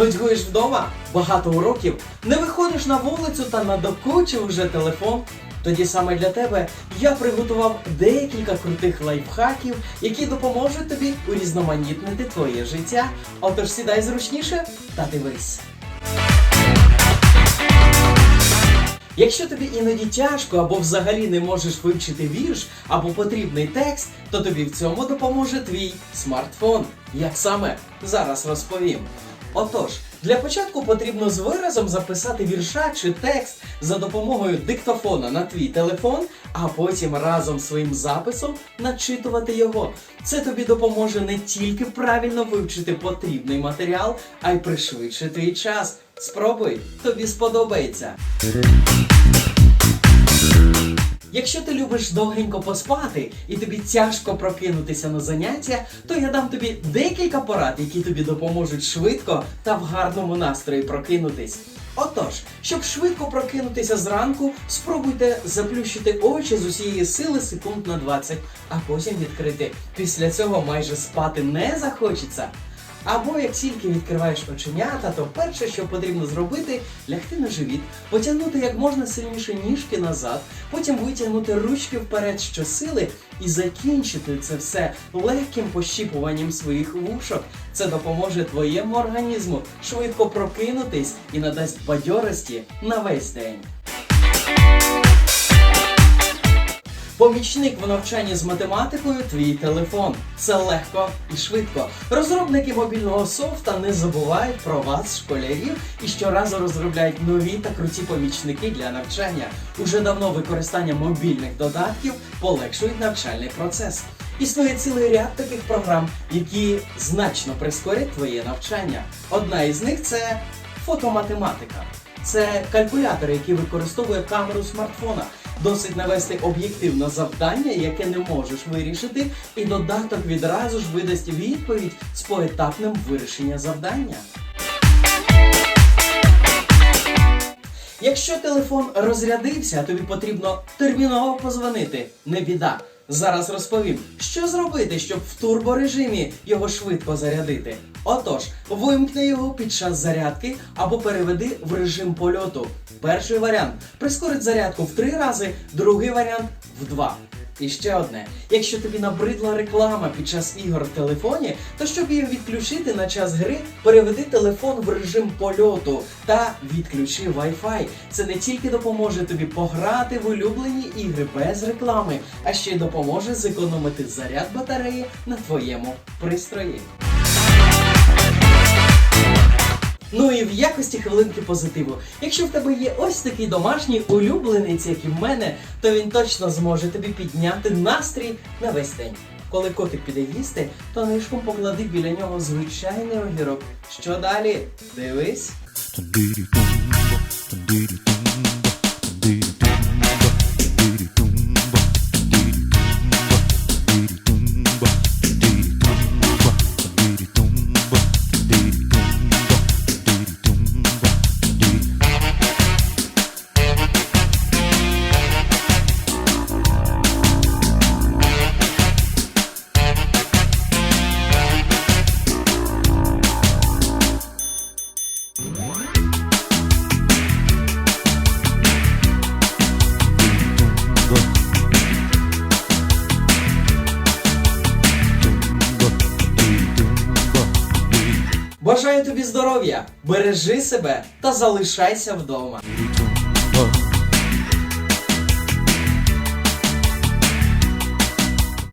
Нудьгуєш вдома, багато уроків, не виходиш на вулицю та надокучив вже телефон. Тоді саме для тебе я приготував декілька крутих лайфхаків, які допоможуть тобі урізноманітнити твоє життя. Отож сідай зручніше та дивись. Якщо тобі іноді тяжко або взагалі не можеш вивчити вірш або потрібний текст, то тобі в цьому допоможе твій смартфон. Як саме зараз розповім. Отож, для початку потрібно з виразом записати вірша чи текст за допомогою диктофона на твій телефон, а потім разом своїм записом начитувати його. Це тобі допоможе не тільки правильно вивчити потрібний матеріал, а й пришвидшити твій час. Спробуй, тобі сподобається. Якщо ти любиш довгенько поспати і тобі тяжко прокинутися на заняття, то я дам тобі декілька порад, які тобі допоможуть швидко та в гарному настрої прокинутись. Отож, щоб швидко прокинутися зранку, спробуйте заплющити очі з усієї сили секунд на 20, а потім відкрити. Після цього майже спати не захочеться. Або як тільки відкриваєш оченята, то перше, що потрібно зробити, лягти на живіт, потягнути як можна сильніше ніжки назад, потім витягнути ручки вперед щосили і закінчити це все легким пощіпуванням своїх вушок. Це допоможе твоєму організму швидко прокинутись і надасть бадьорості на весь день. Помічник в навчанні з математикою твій телефон. Це легко і швидко. Розробники мобільного софта не забувають про вас, школярів, і щоразу розробляють нові та круті помічники для навчання. Уже давно використання мобільних додатків полегшують навчальний процес. Існує цілий ряд таких програм, які значно прискорять твоє навчання. Одна із них це фотоматематика. Це калькулятор, який використовує камеру смартфона. Досить навести об'єктив на завдання, яке не можеш вирішити, і додаток відразу ж видасть відповідь з поетапним вирішення завдання. Якщо телефон розрядився, тобі потрібно терміново позвонити. Не біда. Зараз розповім, що зробити, щоб в турборежимі його швидко зарядити. Отож, вимкни його під час зарядки або переведи в режим польоту. Перший варіант прискорить зарядку в три рази, другий варіант в два. І ще одне: якщо тобі набридла реклама під час ігор в телефоні, то щоб її відключити на час гри, переведи телефон в режим польоту та відключи Wi-Fi. Це не тільки допоможе тобі пограти в улюблені ігри без реклами, а ще й допоможе зекономити заряд батареї на твоєму пристрої. Ну і в якості хвилинки позитиву. Якщо в тебе є ось такий домашній улюбленець, як і в мене, то він точно зможе тобі підняти настрій на весь день. Коли котик піде їсти, то нишком поклади біля нього звичайний огірок. Що далі? Дивись. Бажаю тобі здоров'я, бережи себе та залишайся вдома.